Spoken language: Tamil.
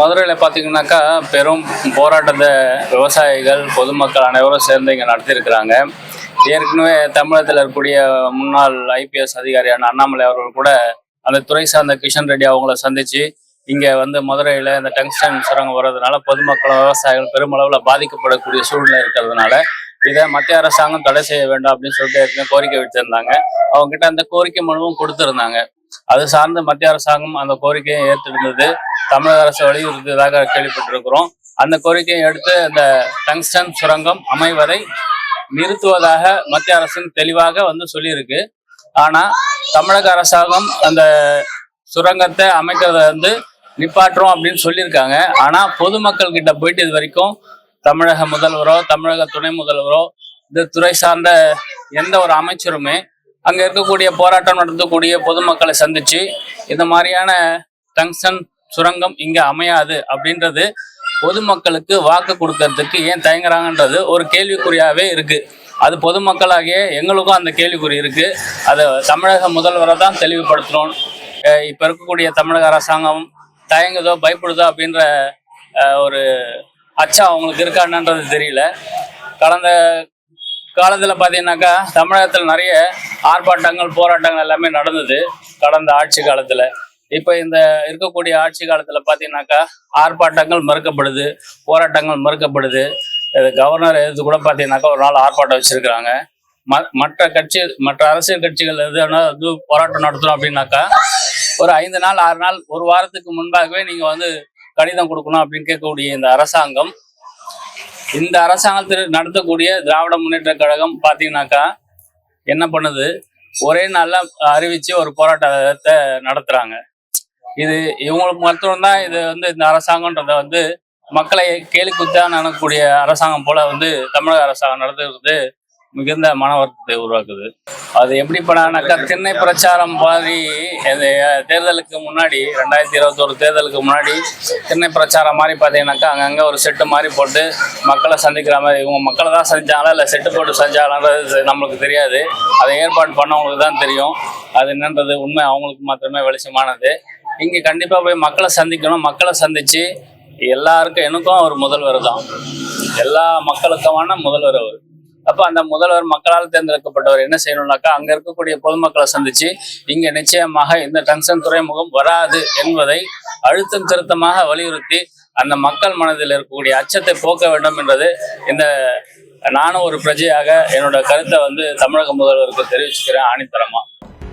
மதுரையில் பார்த்தீங்கன்னாக்கா பெரும் போராட்டத்தை விவசாயிகள் பொதுமக்கள் அனைவரும் சேர்ந்து இங்கே நடத்தியிருக்கிறாங்க. ஏற்கனவே தமிழகத்தில் இருக்கக்கூடிய முன்னாள் ஐபிஎஸ் அதிகாரியான அண்ணாமலை அவர்கள் கூட அந்த துறை சார்ந்த கிஷன் ரெட்டி அவங்கள சந்திச்சு இங்கே வந்து மதுரையில் இந்த டங்ஸ்டன் சுரங்கம் வர்றதுனால பொதுமக்கள் விவசாயிகள் பெருமளவில் பாதிக்கப்படக்கூடிய சூழ்நிலை இருக்கிறதுனால இதை மத்திய அரசாங்கம் தடை செய்ய வேண்டாம் அப்படின்னு சொல்லிட்டு ஏற்கனவே கோரிக்கை வச்சிருந்தாங்க அவங்க கிட்ட அந்த கோரிக்கை மனுவும் கொடுத்துருந்தாங்க. அது சார்ந்து மத்திய அரசாங்கம் அந்த கோரிக்கையை ஏற்றிருந்தது. தமிழக அரசு வலியுறுத்தியதாக கேள்விப்பட்டிருக்கிறோம். அந்த கோரிக்கையை எடுத்து அந்த டங்ஸ்டன் சுரங்கம் அமைவதை நிறுத்துவதாக மத்திய அரசின் தெளிவாக வந்து சொல்லியிருக்கு. ஆனா தமிழக அரசாங்கம் அந்த சுரங்கத்தை அமைக்கிறத வந்து நிப்பாட்டுறோம் அப்படின்னு சொல்லியிருக்காங்க. ஆனா பொதுமக்கள் கிட்ட போயிட்டு இது வரைக்கும் தமிழக முதல்வரோ தமிழக துணை முதல்வரோ இந்த துறை சார்ந்த எந்த ஒரு அமைச்சருமே அங்க இருக்கக்கூடிய போராட்டம் நடத்தக்கூடிய பொதுமக்களை சந்திச்சு இந்த மாதிரியான டங்ஸ்டன் சுரங்கம் இங்க அமையாது அப்படின்றது பொதுமக்களுக்கு வாக்கு கொடுக்கறதுக்கு ஏன் தயங்குறாங்கன்றது ஒரு கேள்விக்குறியாவே இருக்கு. அது பொதுமக்களாகிய எங்களுக்கும் அந்த கேள்விக்குறி இருக்கு. அதை தமிழக முதல்வரை தான் தெளிவுபடுத்தணும் இப்போ இப்ப இருக்கக்கூடிய தமிழக அரசாங்கம் தயங்குதோ பயப்படுதோ அப்படின்ற ஒரு அச்சம் அவங்களுக்கு இருக்கான்ன்றது தெரியல. கடந்த காலத்துல பாத்தீங்கன்னாக்கா தமிழகத்துல நிறைய ஆர்ப்பாட்டங்கள் போராட்டங்கள் எல்லாமே நடந்தது. கடந்த ஆட்சி காலத்துல. இப்ப இந்த இருக்கக்கூடிய ஆட்சி காலத்துல பாத்தீங்கன்னாக்கா ஆர்ப்பாட்டங்கள் மறுக்கப்படுது போராட்டங்கள் மறுக்கப்படுது. கவர்னர் எதிர்த்து கூட பாத்தீங்கன்னாக்கா ஒரு நாள் ஆர்ப்பாட்டம் வச்சிருக்கிறாங்க. ம- மற்ற கட்சி மற்ற அரசியல் கட்சிகள் எதுனா இது போராட்டம் நடத்தணும் அப்படின்னாக்கா ஒரு ஐந்து நாள் ஆறு நாள் ஒரு வாரத்துக்கு முன்பாகவே நீங்க வந்து கடிதம் கொடுக்கணும் அப்படின்னு கேட்கக்கூடிய இந்த அரசாங்கம் இந்த அரசாங்கத்தில் நடத்தக்கூடிய திராவிட முன்னேற்ற கழகம் பார்த்தீங்கன்னாக்கா என்ன பண்ணுது? ஒரே நாளில் அறிவிச்சு ஒரு போராட்டத்தை நடத்துறாங்க. இது இவங்களுக்கு மட்டும்தான் இது வந்து இந்த அரசாங்கம்ன்றத வந்து மக்களை கேலிக்குத்தான் நடக்கக்கூடிய அரசாங்கம் போல வந்து தமிழக அரசாங்கம் நடத்துறது மிகுந்த மன வருத்தத்தை உருவாக்குது. அது எப்படி பண்ணாக்கா திண்ணை பிரச்சாரம் மாதிரி தேர்தலுக்கு முன்னாடி ரெண்டாயிரத்தி இருபத்தோரு தேர்தலுக்கு முன்னாடி திண்ணை பிரச்சாரம் மாதிரி பார்த்தீங்கன்னாக்கா அங்கங்கே ஒரு செட்டு மாதிரி போட்டு மக்களை சந்திக்கிற மாதிரி இவங்க மக்களை தான் செஞ்சாங்களா இல்லை செட்டு போட்டு செஞ்சாங்களான்றது நம்மளுக்கு தெரியாது. அதை ஏற்பாடு பண்ணவங்களுக்கு தான் தெரியும். அது என்னன்றது உண்மை அவங்களுக்கு மாத்திரமே வெளிச்சமானது. இங்கே கண்டிப்பாக போய் மக்களை சந்திக்கணும். மக்களை சந்திச்சு எல்லாருக்கும் எனக்கும் அவர் முதல்வர் தான். எல்லா மக்களுக்குமான முதல்வர் அவர். அப்போ அந்த முதல்வர் மக்களால் தேர்ந்தெடுக்கப்பட்டவர் என்ன செய்யணும்னாக்கா அங்கே இருக்கக்கூடிய பொதுமக்களை சந்திச்சு இங்கே நிச்சயமாக இந்த டங்ஷன் துறைமுகம் வராது என்பதை அழுத்தம் திருத்தமாக வலியுறுத்தி அந்த மக்கள் மனதில் இருக்கக்கூடிய அச்சத்தை போக்க வேண்டும் என்றது இந்த நானும் ஒரு பிரஜையாக என்னோட கருத்தை வந்து தமிழக முதல்வருக்கு தெரிவிச்சுக்கிறேன். ஆணித்தரமா.